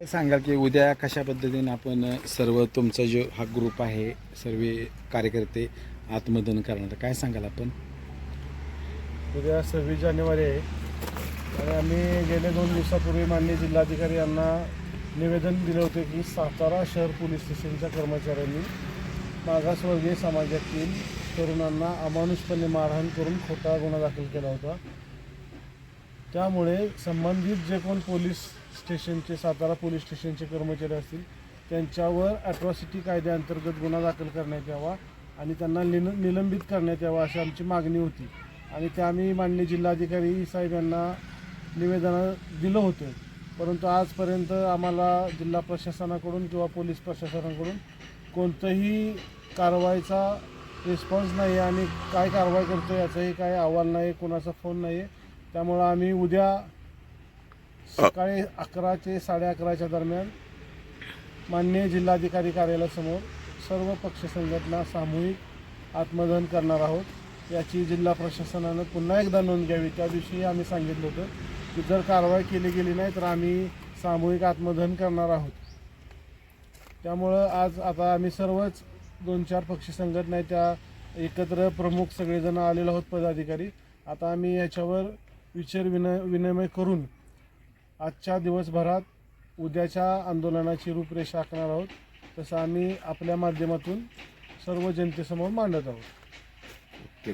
सांगाल की उद्या कशा पद्धतीने आपण सर्व तुमचा जो हा ग्रुप आहे सर्व कार्यकर्ते आत्मदन करणार काय सांगाल आपण? उद्या सव्वीस जानेवारी आहे. आणि आम्ही गेल्या दोन दिवसापूर्वी माननीय जिल्हाधिकारी यांना निवेदन दिलं होते की सातारा शहर पोलीस स्टेशनच्या कर्मचाऱ्यांनी मागासवर्गीय समाजातील तरुणांना अमानुषपणे मारहाण करून खोटा गुन्हा दाखल केला होता. त्यामुळे संबंधित जे कोण पोलीस स्टेशनचे सातारा पोलीस स्टेशनचे कर्मचारी असतील त्यांच्यावर ॲट्रॉसिटी कायद्याअंतर्गत गुन्हा दाखल करण्यात यावा आणि त्यांना निल निलंबित करण्यात यावा अशी आमची मागणी होती. आणि ते आम्ही माननीय जिल्हाधिकारी साहेब यांना निवेदन दिलं होतं. परंतु आजपर्यंत आम्हाला जिल्हा प्रशासनाकडून किंवा पोलीस प्रशासनाकडून कोणतंही कारवाईचा रिस्पॉन्स नाही आहे आणि काय कारवाई करतो याचाही काय अहवाल नाही कोणाचा फोन नाही आहे त्यामुळं आम्ही उद्या सकाळी अकरा ते साडे अकराच्या दरम्यान माननीय जिल्हाधिकारी कार्यालयासमोर सर्व पक्ष संघटना सामूहिक आत्मदहन करणार आहोत. याची जिल्हा प्रशासनानं पुन्हा एकदा नोंद घ्यावी. त्या दिवशी आम्ही सांगितलं होतं की जर कारवाई केली गेली नाही तर आम्ही सामूहिक आत्मदहन करणार आहोत. त्यामुळं आज आता आम्ही सर्वच दोन चार पक्ष संघटना त्या एकत्र प्रमुख सगळेजण आलेलो आहोत पदाधिकारी. आता आम्ही याच्यावर विचार विनय विनिमय करून आजच्या दिवसभरात उद्याच्या आंदोलनाची रूपरेषा आखणार आहोत. तसं आम्ही आपल्या माध्यमातून सर्व जनतेसमोर मांडत आहोत.